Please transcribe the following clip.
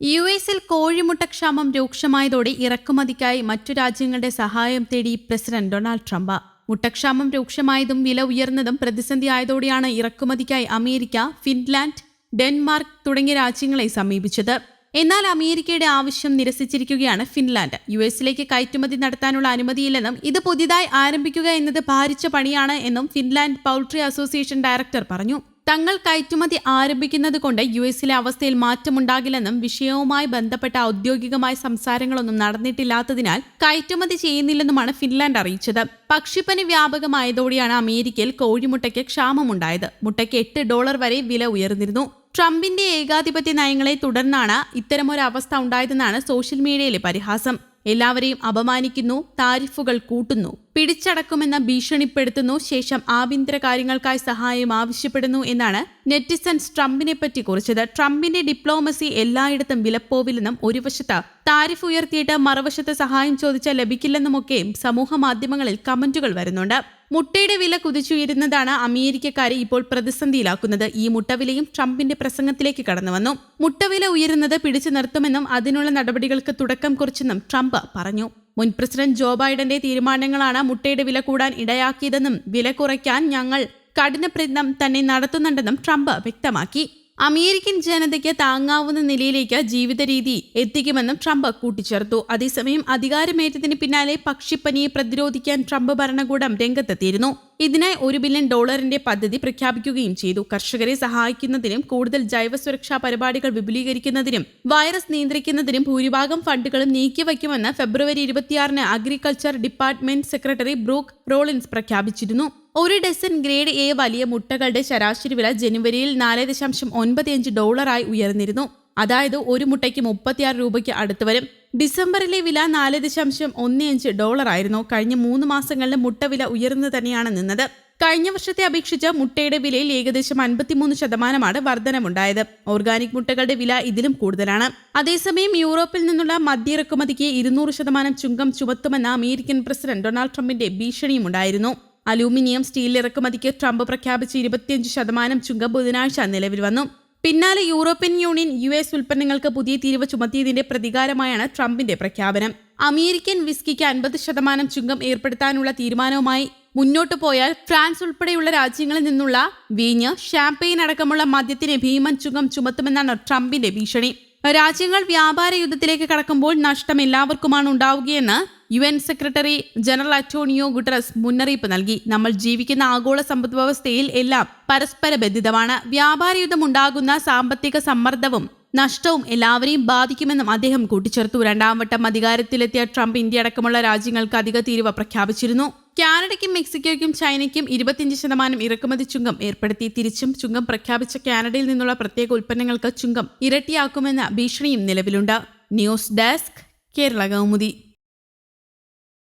U എസിൽ കോഴിമുട്ടക്ഷാമം രൂക്ഷമായതോടെ ഇറക്കുമതിക്കായി മറ്റു രാജ്യങ്ങളുടെ സഹായം തേടി പ്രസിഡന്റ് ഡൊണാൾഡ് ട്രംപ്. മുട്ടക്ഷാമം രൂക്ഷമായതും വില ഉയർന്നതും പ്രതിസന്ധി പ്രതിസന്ധിയായതോടെയാണ് ഇറക്കുമതിക്കായി അമേരിക്ക ഫിൻലാൻഡ് ഡെൻമാർക്ക് തുടങ്ങിയ രാജ്യങ്ങളെ സമീപിച്ചത്. എന്നാൽ അമേരിക്കയുടെ ആവശ്യം നിരസിച്ചിരിക്കുകയാണ് ഫിൻലാൻഡ്. യു എസിലേക്ക് കയറ്റുമതി നടത്താനുള്ള അനുമതിയില്ലെന്നും ഇത് പുതിയതായി ആരംഭിക്കുക എന്നത് ഭാരിച്ച പണിയാണ് എന്നും ഫിൻലാൻഡ് പൗൾട്രി അസോസിയേഷൻ ഡയറക്ടർ പറഞ്ഞു. തങ്ങൾ കയറ്റുമതി ആരംഭിക്കുന്നത് കൊണ്ട് യു എസിലെ അവസ്ഥയിൽ മാറ്റമുണ്ടാകില്ലെന്നും വിഷയവുമായി ബന്ധപ്പെട്ട ഔദ്യോഗികമായ സംസാരങ്ങളൊന്നും നടന്നിട്ടില്ലാത്തതിനാൽ കയറ്റുമതി ചെയ്യുന്നില്ലെന്നുമാണ് ഫിൻലാൻഡ് അറിയിച്ചത്. പക്ഷിപ്പനി വ്യാപകമായതോടെയാണ് അമേരിക്കയിൽ കോഴിമുട്ടയ്ക്ക് ക്ഷാമമുണ്ടായത്. മുട്ടയ്ക്ക് എട്ട് ഡോളർ വരെ വില ഉയർന്നിരുന്നു. ട്രംപിന്റെ ഏകാധിപത്യ നയങ്ങളെ തുടർന്നാണ് ഇത്തരമൊരു അവസ്ഥ ഉണ്ടായതെന്നാണ് സോഷ്യൽ മീഡിയയിലെ പരിഹാസം. എല്ലാവരെയും അപമാനിക്കുന്നു താരിഫുകൾ കൂട്ടുന്നു. പിടിച്ചടക്കുമെന്ന് ഭീഷണിപ്പെടുത്തുന്നു. ശേഷം ആഭ്യന്തര കാര്യങ്ങൾക്കായി സഹായം ആവശ്യപ്പെടുന്നു എന്നാണ് നെറ്റിസൺസ് ട്രംപിനെ പറ്റി കുറിച്ചത്. ട്രംപിന്റെ ഡിപ്ലോമസി എല്ലായിടത്തും വിലപ്പോവില്ലെന്നും ഒരു വശത്ത് താരിഫ് ഉയർത്തിയിട്ട് മറുവശത്ത് സഹായം ചോദിച്ചാൽ ലഭിക്കില്ലെന്നുമൊക്കെ സമൂഹ മാധ്യമങ്ങളിൽ കമന്റുകൾ വരുന്നുണ്ട്. മുട്ടയുടെ വില കുതിച്ചുയരുന്നതാണ് അമേരിക്കക്കാരെ ഇപ്പോൾ പ്രതിസന്ധിയിലാക്കുന്നത്. ഈ മുട്ടവിലയും ട്രംപിന്റെ പ്രസംഗത്തിലേക്ക് കടന്നുവന്നു മുട്ടവില ഉയരുന്നത് പിടിച്ചു നിർത്തുമെന്നും അതിനുള്ള നടപടികൾക്ക് തുടക്കം കുറിച്ചെന്നും ട്രംപ് പറഞ്ഞു. മുൻ പ്രസിഡന്റ് ജോ ബൈഡന്റെ തീരുമാനങ്ങളാണ് മുട്ടയുടെ വില കൂടാൻ ഇടയാക്കിയതെന്നും വില കുറയ്ക്കാൻ ഞങ്ങൾ കഠിന പ്രയത്നം തന്നെ നടത്തുന്നുണ്ടെന്നും ട്രംപ് വ്യക്തമാക്കി. അമേരിക്കൻ ജനതയ്ക്ക് താങ്ങാവുന്ന നിലയിലേക്ക് ജീവിത രീതി എത്തിക്കുമെന്നും ട്രംപ് കൂട്ടിച്ചേർത്തു. അതേസമയം അധികാരമേറ്റതിന് പിന്നാലെ പക്ഷിപ്പനിയെ പ്രതിരോധിക്കാൻ ട്രംപ് ഭരണകൂടം രംഗത്തെത്തിയിരുന്നു. ഇതിനായി ഒരു ബില്യൺ ഡോളറിന്റെ പദ്ധതി പ്രഖ്യാപിക്കുകയും ചെയ്തു. കർഷകരെ സഹായിക്കുന്നതിനും കൂടുതൽ ജൈവ സുരക്ഷാ പരിപാടികൾ വിപുലീകരിക്കുന്നതിനും വൈറസ് നിയന്ത്രിക്കുന്നതിനും ഭൂരിഭാഗം ഫണ്ടുകളും നീക്കിവയ്ക്കുമെന്ന് ഫെബ്രുവരി ഇരുപത്തിയാറിന് agriculture department secretary Brooke Rollins പ്രഖ്യാപിച്ചിരുന്നു. ഒരു ഡസൻ ഗ്രേഡ് എ വലിയ മുട്ടകളുടെ ശരാശരി വില ജനുവരിയിൽ നാല് ദശാംശം ഒൻപത് അഞ്ച് ഡോളറായി ഉയർന്നിരുന്നു. അതായത് ഒരു മുട്ടയ്ക്ക് മുപ്പത്തിയാറ് രൂപയ്ക്ക് അടുത്ത് വരും. ഡിസംബറിലെ വില നാല് ദശാംശം ഒന്ന് അഞ്ച് ഡോളറായിരുന്നു. കഴിഞ്ഞ മൂന്ന് മാസങ്ങളിലെ മുട്ട വില ഉയർന്നു തന്നെയാണ് നിന്നത്. കഴിഞ്ഞ വർഷത്തെ അപേക്ഷിച്ച് മുട്ടയുടെ വിലയിൽ ഏകദേശം അൻപത്തിമൂന്ന് ശതമാനമാണ് വർധനമുണ്ടായത്. ഓർഗാനിക് മുട്ടകളുടെ വില ഇതിലും കൂടുതലാണ്. അതേസമയം യൂറോപ്പിൽ നിന്നുള്ള മദ്യ ഇറക്കുമതിക്ക് ഇരുന്നൂറ് ശതമാനം ചുങ്കം ചുമത്തുമെന്ന അമേരിക്കൻ പ്രസിഡന്റ് ഡൊണാൾഡ് ട്രംപിന്റെ ഭീഷണിയുമുണ്ടായിരുന്നു. അലൂമിനിയം സ്റ്റീൽ ഇറക്കുമതിക്ക് ട്രംപ് പ്രഖ്യാപിച്ച ഇരുപത്തിയഞ്ച് ശതമാനം ചുങ്കം ബുധനാഴ്ച നിലവിൽ വന്നു. പിന്നാലെ യൂറോപ്യൻ യൂണിയൻ യു എസ് ഉൽപ്പന്നങ്ങൾക്ക് പുതിയ തീരുവ ചുമത്തിയതിന്റെ പ്രതികാരമായാണ് ട്രംപിന്റെ പ്രഖ്യാപനം. അമേരിക്കൻ വിസ്കിക്ക് അൻപത് ശതമാനം ചുങ്കം ഏർപ്പെടുത്താനുള്ള തീരുമാനവുമായി മുന്നോട്ടു പോയാൽ ഫ്രാൻസ് ഉൾപ്പെടെയുള്ള രാജ്യങ്ങളിൽ നിന്നുള്ള വീഞ്ഞ് ഷാംപെയിൻ അടക്കമുള്ള മദ്യത്തിന് ഭീമൻ ചുങ്കം ചുമത്തുമെന്നാണ് ട്രംപിന്റെ ഭീഷണി. രാജ്യങ്ങൾ വ്യാപാര യുദ്ധത്തിലേക്ക് കടക്കുമ്പോൾ നഷ്ടം എല്ലാവർക്കുമാണ് ഉണ്ടാവുകയെന്ന് U N secretary general Antonio Guterres മുന്നറിയിപ്പ് നൽകി. നമ്മൾ ജീവിക്കുന്ന ആഗോള സമ്പദ്വ്യവസ്ഥയിൽ എല്ലാം പരസ്പര ബന്ധിതമാണ്. വ്യാപാര യുദ്ധം ഉണ്ടാകുന്ന സാമ്പത്തിക സമ്മർദ്ദവും നഷ്ടവും എല്ലാവരെയും ബാധിക്കുമെന്നും അദ്ദേഹം കൂട്ടിച്ചേർത്തു. രണ്ടാം വട്ടം അധികാരത്തിലെത്തിയ ട്രംപ് ഇന്ത്യ അടക്കമുള്ള രാജ്യങ്ങൾക്ക് അധിക തീരുവ പ്രഖ്യാപിച്ചിരുന്നു. കാനഡയ്ക്കും മെക്സിക്കോയ്ക്കും ചൈനയ്ക്കും ഇരുപത്തിയഞ്ച് ശതമാനം ഇറക്കുമതി ചുങ്കം ഏർപ്പെടുത്തി. തിരിച്ചും ചുങ്കം പ്രഖ്യാപിച്ച കാനഡയിൽ നിന്നുള്ള പ്രത്യേക ഉൽപ്പന്നങ്ങൾക്ക് ചുങ്കം ഇരട്ടിയാക്കുമെന്ന ഭീഷണിയും നിലവിലുണ്ട്. News desk Kerala Kaumudi.